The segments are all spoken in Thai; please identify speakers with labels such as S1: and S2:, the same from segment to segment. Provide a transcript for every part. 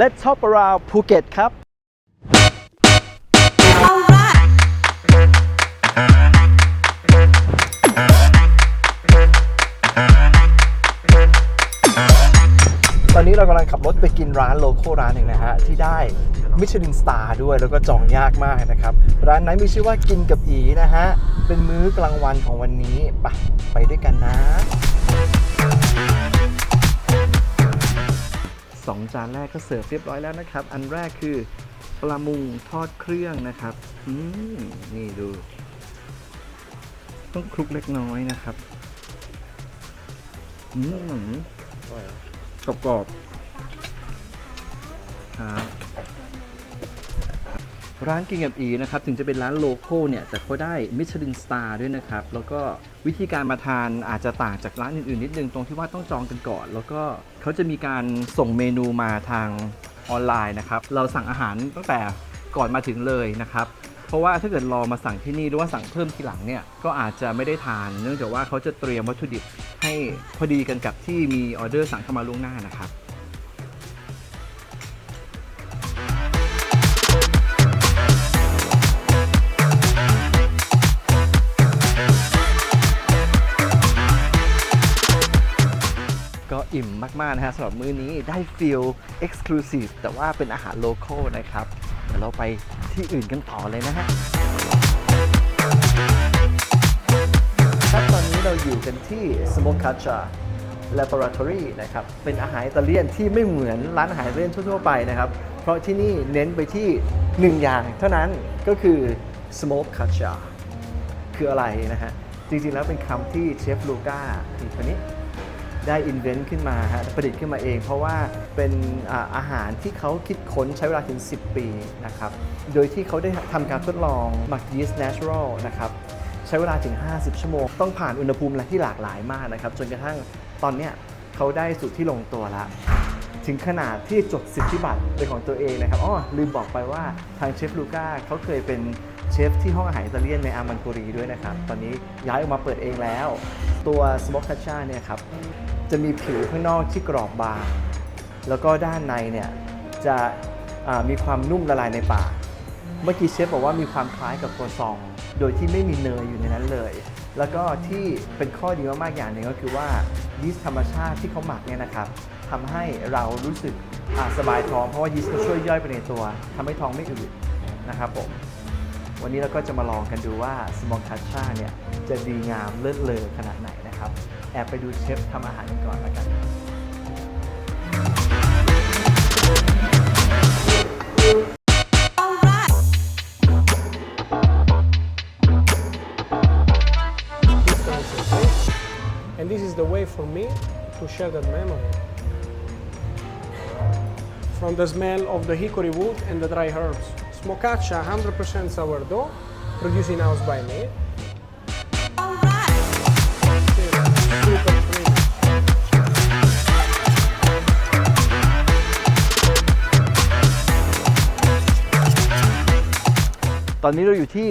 S1: Let's hop around ภูเก็ตครับ ตอนนี้เรากำลังขับรถไปกินร้านโลโก้ร้านหนึ่งนะฮะ ที่ได้มิชลินสตาร์ด้วยแล้วก็จองยากมากนะครับ ร้านนั้นมีชื่อว่ากินกับอีนะฮะ เป็นมื้อกลางวันของวันนี้ไปไปด้วยกันนะ จานแรกก็เสิร์ฟเรียบร้อยแล้วนะครับ อันแรกคือปลามุงทอดเครื่องนะครับอืมนี่ดู ต้องคลุกเล็กน้อยนะครับอืมกรอบกรอบๆครับ ร้านกินกับอีนะครับถึงจะเป็นร้านโลโก้เนี่ยแต่เขาได้มิชลินสตาร์ด้วยนะครับ แล้วก็วิธีการมาทานอาจจะต่างจากร้านอื่นๆนิดนึงตรงที่ว่าต้องจองกันก่อน แล้วก็เขาจะมีการส่งเมนูมาทางออนไลน์นะครับ เราสั่งอาหารตั้งแต่ก่อนมาถึงเลยนะครับ เพราะว่าถ้าเกิดรอมาสั่งที่นี่หรือว่าสั่งเพิ่มทีหลังเนี่ยก็อาจจะไม่ได้ทาน เนื่องจากว่าเขาจะเตรียมวัตถุดิบให้พอดีกันกับที่มีออเดอร์สั่งเข้ามาล่วงหน้านะครับ มากๆนะฮะสำหรับมื้อนี้ได้ฟีลเอ็กซ์คลูซีฟแต่ว่าเป็นอาหารโลคอลนะครับ เดี๋ยวเราไปที่อื่นกันต่อเลยนะฮะครับตอนนี้เราอยู่กันที่ Smokaccia Laboratory นะครับ เป็นอาหารอิตาเลียนที่ไม่เหมือนร้านอาหารอิตาเลียนทั่วๆไปนะครับ เพราะที่นี่เน้นไปที่หนึ่งอย่างเท่านั้นก็คือ Smokaccia คืออะไรนะฮะ จริงๆแล้วเป็นคำที่เชฟลูก้าที่คนนี้ ได้อินเวนต์ขึ้นมาฮะประดิษฐ์ขึ้นมาเอง เพราะว่าเป็นอาหารที่เขาคิดค้นใช้เวลาถึง 10 ปีนะครับ โดยที่เขาได้ทำการทดลองหมักยีสต์ natural นะครับใช้เวลาถึง 50 ชั่วโมง ต้องผ่านอุณหภูมิอะที่หลากหลายมากนะครับ จนกระทั่งตอนเนี้ยเขาได้สูตรที่ลงตัวแล้วถึงขนาดที่จดสิทธิบัตรเป็นของตัวเองนะครับอ๋อลืมบอกไปว่าทางเชฟลูก้าเขาเคยเป็นเชฟที่ห้องอาหารอิตาเลียนในอามันโกรีด้วยนะครับ ตอนนี้ย้ายออกมาเปิดเองแล้ว ตัวสโมกคาช่าเนี่ยครับ จะมีผิวข้างนอกที่กรอบบาง แล้วก็ด้านในเนี่ยจะมีความนุ่มละลายในปาก เมื่อกี้เชฟบอกว่ามีความคล้ายกับโครซอง โดยที่ไม่มีเนยอยู่ในนั้นเลย แล้วก็ที่เป็นข้อดีมากๆอย่างหนึ่งก็คือว่ายีสต์ธรรมชาติที่เขาหมักเนี่ยนะครับทำให้เรารู้สึกสบายท้องเพราะว่ายีสต์เขาช่วยย่อยไปในตัวทำให้ท้องไม่อืดนะครับผมวันนี้เราก็จะมาลองกันดูว่าสมองคัชชาเนี่ยจะดีงามเลิศเลอขนาดไหนนะครับ แอบไปดูเชฟทำอาหารกันก่อนแล้วกัน
S2: distance in place. And this is the way for me to share that memory. From the smell of the hickory wood and the dry herbs. Smokaccia 100% sourdough, produced in house by me.
S1: ตอนนี้เราอยู่ที่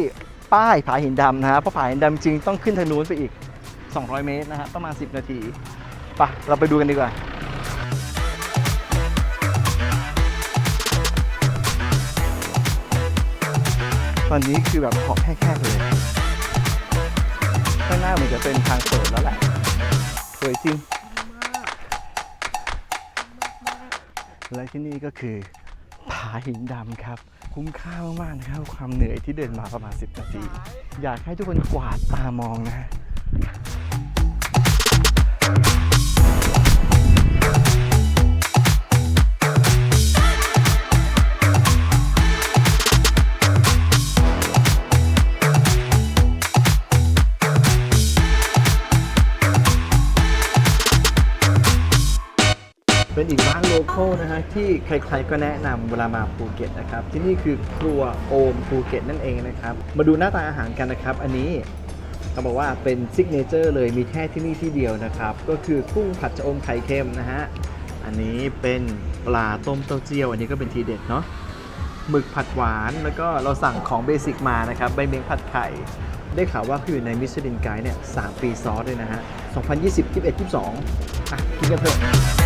S1: ป้ายผาหินดำนะฮะเพราะผาหินดำจริงต้องขึ้นทางนู้นไปอีก 200 เมตรนะฮะประมาณ 10 นาทีปะเราไปดูกันดีกว่า ตอนนี้คือแบบเหอบแคกๆเลยข้างหน้าเหมือนจะเป็นทางเปิดแล้วแหละ สวยจริงและที่นี่ก็คือผาหินดำครับ คุ้มค่ามากๆนะครับ ความเหนื่อยที่เดินมาประมาณ 10 นาที อยากให้ทุกคนกวาดตามองนะ นะฮะที่ใครๆก็แนะนำเวลามาภูเก็ตนะครับที่นี่คือครัวโอมภูเก็ตนั่นเองนะครับมาดูหน้าตาอาหารกันนะครับ อันนี้ต้องบอกว่าเป็นซิกเนเจอร์เลยมีแค่ที่นี่ที่เดียวนะครับก็คือกุ้งผัดชะอมไข่เค็มนะฮะอันนี้เป็นปลาต้มเต้าเจี้ยว อันนี้ก็เป็นทีเด็ดเนาะหมึกผัดหวานแล้วก็เราสั่งของเบสิกมานะครับใบเมียงผัดไข่ ได้ข่าวว่าคืออยู่ในมิชลินไกด์เนี่ยสามปีซ้อนเลยนะฮะ2020 21 22อะกินกันเถอะ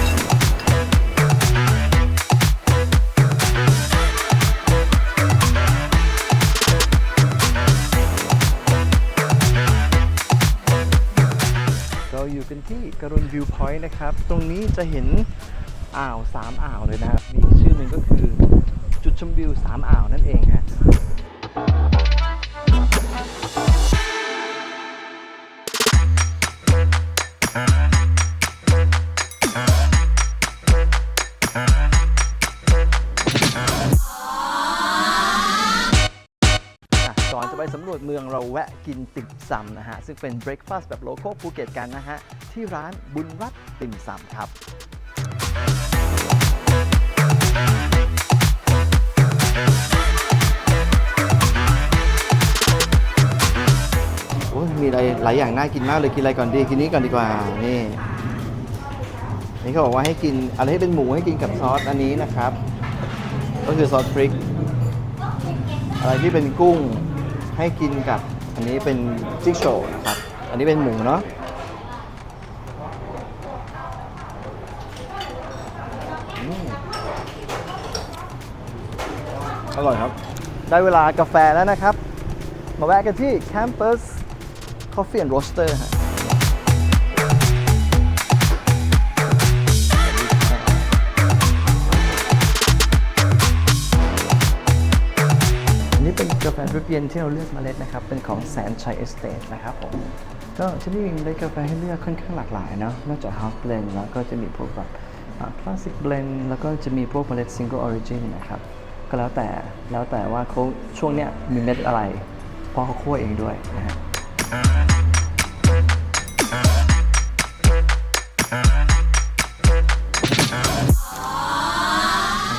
S1: อยนะครับ ตรงนี้จะเห็นอ่าวสามอ่าวเลยนะครับมีชื่อหนึ่งก็คือจุดชมวิวสามอ่าวนั่นเองฮะ อนจะไปสำรวจเมืองเราแวะกินติ่มซำนะฮะ ซึ่งเป็นเบรคฟาสต์แบบโลโก้ภูเก็ตกันนะฮะ ที่ร้านบุญรัตติ่มซำครับโอ้ยมีอะไรหลายอย่างน่ากินมากเลยกินอะไรก่อนดีกินนี้ก่อนดีกว่านี่นี่เขาบอกว่าให้กินอะไรให้เป็นหมูให้กินกับซอสอันนี้นะครับ ก็คือซอสพริก อะไรที่เป็นกุ้ง ให้กินกับอันนี้เป็นจิ๊กโชนะครับ อันนี้เป็นหมูเนาะอืมอร่อยครับ ได้เวลากาแฟแล้วนะครับ มาแวะกันที่ Campus Coffee and Roaster ฮะ เป็นกาแฟดริปเย็นที่เราเลือกเมล็ดนะครับ เป็นของแสนชัยเอสเต e นะครับผม ก็ที่นี่มีเมล็ดกาแฟให้เลือกค่อนข้างหลากหลายเนาะ นอกจาก House Blend แล้วก็จะมีพวกแบบคลาสสิกเบลนแล้วก็จะมีพวกเมล็ด Single Origin นะครับ ก็แล้วแต่แล้วแต่ว่าเขาช่วงเนี้ยมีเม็ดอะไร เพราะเขาคั่วเองด้วยนะฮะ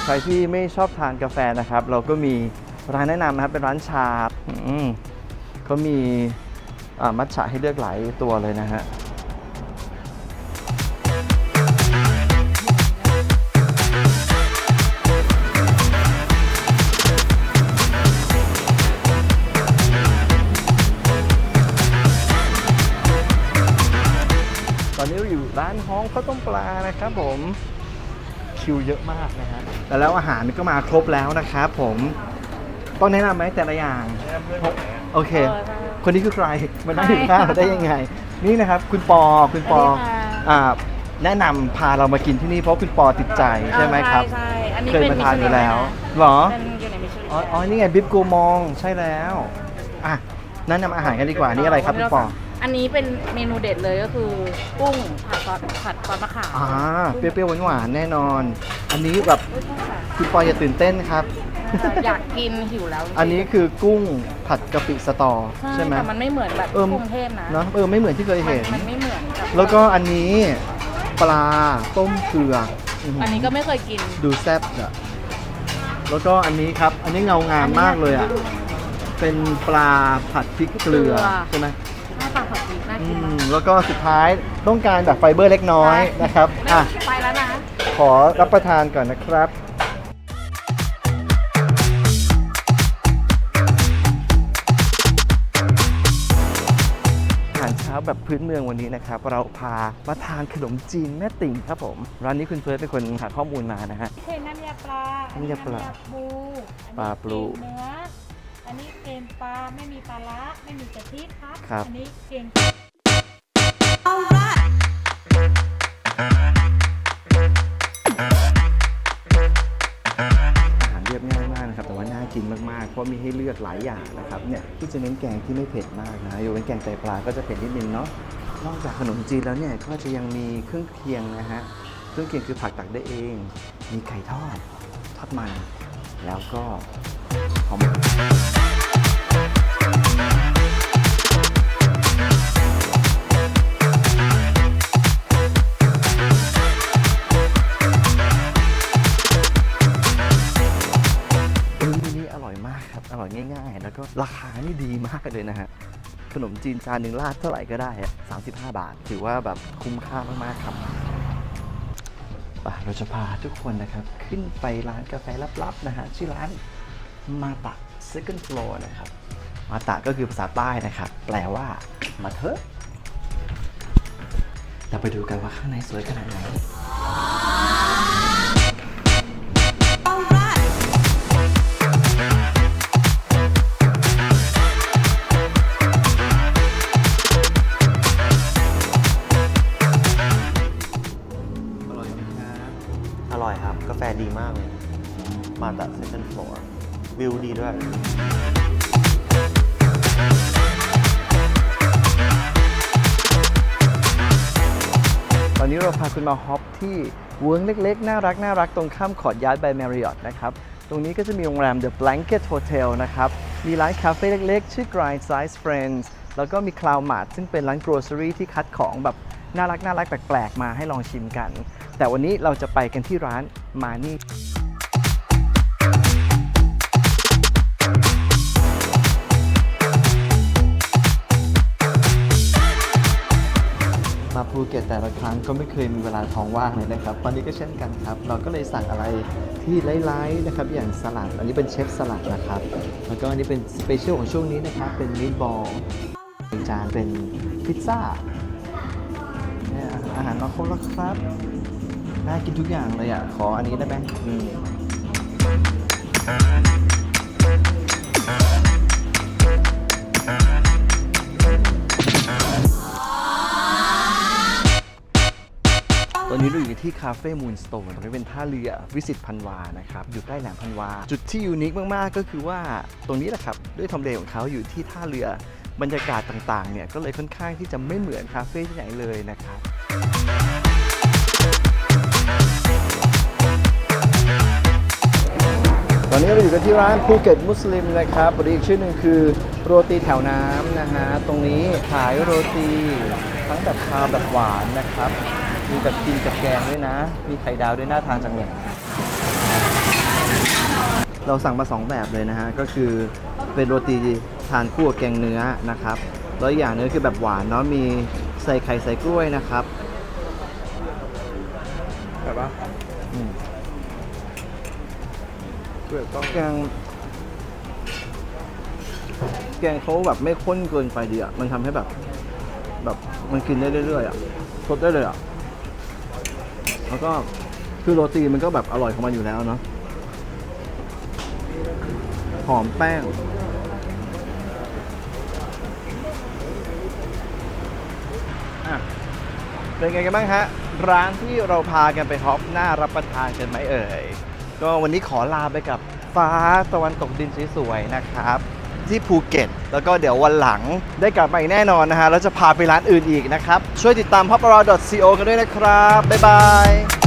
S1: ใครที่ไม่ชอบทานกาแฟนะครับ เราก็มี ร้านแนะนำนะครับเป็นร้านชาอืมเขามีมัทฉะให้เลือกหลายตัวเลยนะฮะตอนนี้เราอยู่ร้านฮ้องข้าวต้มปลานะครับผมคิวเยอะมากนะฮะแต่แล้วอาหารก็มาครบแล้วนะครับผม ต้องแนะนำไหมแต่ละอย่าง โอเค คนนี้คือใครมานั่งอยู่ข้างเราได้ยังไง นี่นะครับ คุณปอคุณปอ
S3: สวัสดีค่ะ
S1: อ่าแนะนำพาเรามากินที่นี่เพราะคุณปอติดใจใช่ไหมครับ
S3: ใช่อันนี้
S1: เคย
S3: เป็น
S1: มาทานอยู่แล้ว
S3: มิช
S1: เหรอ
S3: ลินนะเป็นอยู่ในมิชลิน
S1: อ๋ออ๋อนี่ไงบิ๊บกูมองใช่แล้วอะแนะนำอาหารกันดีกว่านี่อะไรครับคุณปอ
S3: อันนี้เป็นเมนูเด็ดเลยก็คือกุ้งผัดซอสผัดซอสมะขาม
S1: อ่าเปรี้ยวๆหวานๆแน่นอน อันนี้แบบ
S3: อุ๊ยใช่ค่ะ
S1: คุณปออย่าตื่นเต้นครับ
S3: อยากกินหิวแล้วจริงๆ
S1: อันนี้คือกุ้งผัดกะปิสตอ
S3: ใช่
S1: ใช่ไหม
S3: แต่มันไม่เหมือนแบบ
S1: เออ
S3: กรุงเทพนะ
S1: เนาะเออไม่เหมือนที่เคย
S3: มัน
S1: เห็น
S3: มันไม่เหมือนกับ
S1: แล้วก็อันนี้ปลาต้มเกลืออื้อหื
S3: อันนี้ก็ไม่เคยกิน
S1: ดูแซ่บอะแล้วก็อันนี้ครับ อันนี้เงางามมากเลยอะเป็นปลาผัดพริกเกลือ
S3: เกลือ
S1: ใช่ไหม
S3: หน้าตาผัดพริกน่า
S1: อื
S3: กินมามก
S1: แล้วก็สุดท้ายต้องการแบบไฟเบอร์เล็กน้อยนะครับ อะ
S3: ไปแล้วนะ
S1: ขอรับประทานก่อนนะครับ แบบพื้นเมืองวันนี้นะครับ เราพามาทานขนมจีนแม่ติ่งครับผม ร้านนี้คุณเฟิร์สเป็นคนหาข้อมูลมานะฮะ
S4: เป็นน้ำยาปลาอันนี้
S1: น้ำยาปลา
S4: น้ำยาปูอันนี้
S1: ปลาปลู
S4: เกงเนื้อ อันนี้เกงปลาไม่มีปลาละไม่มีกะทิครับ
S1: ครับ
S4: อันี้เกง
S1: อาหารเรียบง่ายมากนะครับ แต่ว่าน่ากินมากเพราะมีให้เลือกหลายอย่างนะครับเนี่ยที่จะเน้นแกงที่ไม่เผ็ดมากนะยกเว้นแกงไตปลาก็จะเผ็ดนิดนึงเนาะนอกจากขนมจีนแล้วเนี่ยก็จะยังมีเครื่องเคียงนะฮะเครื่องเคียงคือผักตักได้เอง มีไข่ทอดทอดมัน แล้วก็หอมเม ราคานี่ดีมากเลยนะฮะ ขนมจีนจานหนึ่งราดเท่าไหร่ก็ได้อะ35 บาท ถือว่าแบบคุ้มค่ามาก ๆ ครับเราจะพาทุกคนนะครับ ขึ้นไปร้านกาแฟลับ ๆ นะฮะ ชื่อร้านมาตะ second floor นะครับ มาตะก็คือภาษาใต้นะครับ แปลว่ามาเถอะ เราไปดูกันว่าข้างในสวยขนาดไหน
S5: คุ
S1: ณมาฮอปที่เวิร์งเล็กๆ น่ารักน่ารักตรงข้ามขอดยาร์ดบายแมริออตนะครับ ตรงนี้ก็จะมีโรงแรม The Blanket Hotel นะครับ มีร้านคาเฟ่เล็กๆ ชื่อ Grind Size Friends แล้วก็มี Cloud Mart ซึ่งเป็นร้าน grocery ที่คัดของแบบน่ารักน่ารักแปลกๆ มาให้ลองชิมกัน แต่วันนี้เราจะไปกันที่ร้านมานี่ มาภูเก็ตแต่ละครั้งก็ไม่เคยมีเวลาท้องว่างเลยนะครับตอนนี้ก็เช่นกันครับ เราก็เลยสั่งอะไรที่ไล่ๆนะครับ อย่างสลัด อันนี้เป็นเชฟสลัดนะครับ แล้วก็อันนี้เป็นสเปเชียลของช่วงนี้นะครับ เป็นมีดบอลจานเป็นพิซซ่าอาหารมาครบแล้วครับ น่ากินทุกอย่างเลยอะ ขออันนี้ได้ไหมอืม ที่คาเฟ่มูนสโตนตรงนี้เป็นท่าเรือวิสิตพันวานะครับ อยู่ใกล้แหลมพันวา จุดที่ยูนิคมากๆ ก็คือว่าตรงนี้แหละครับ ด้วยทำเลของเขาอยู่ที่ท่าเรือบรรยากาศต่างๆ เนี่ยก็เลยค่อนข้างที่จะไม่เหมือนคาเฟ่ที่ไหนเลยนะครับตอนนี้เราอยู่กันที่ร้านภูเก็ตมุสลิมนะครับหรืออีกชื่อหนึ่งคือโรตีแถวน้ำนะฮะ ตรงนี้ขายโรตีทั้งแบบคาวแบบหวานนะครับ มีแบบกินกับแกงด้วยนะ มีไข่ดาวด้วยน่าทานจังเลยเราสั่งมา 2 แบบเลยนะฮะ ก็คือเป็นโรตีทานคู่กับแกงเนื้อนะครับแล้วอีกอย่างหนึงคือแบบหวานเนาะมีใส่ไข่ใส่กล้วยนะครับ
S2: แบบว่า
S1: อืม
S2: เพื่อต้อง
S1: แกงแกงเขาแบบไม่ข้นเกินไปดีอะ มันทำให้แบบ แบบมันกินได้เรื่อยๆอะทดได้เลยอะ แล้วก็คือโรตีมันก็แบบอร่อยของมันอยู่แล้วเนาะหอมแป้ง อะ เป็นไงกันบ้างฮะ ร้านที่เราพากันไปฮอปน่ารับประทานกันไหมเอ่ย ก็วันนี้ขอลาไปกับฟ้าตะวันตกดินสวยๆนะครับ ที่ภูเก็ต แล้วก็เดี๋ยววันหลังได้กลับมาอีกแน่นอนนะฮะแล้วจะพาไปร้านอื่นอีกนะครับ ช่วยติดตาม h o p r a c o กันด้วยนะครับ บ๊ายบาย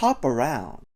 S6: hop around.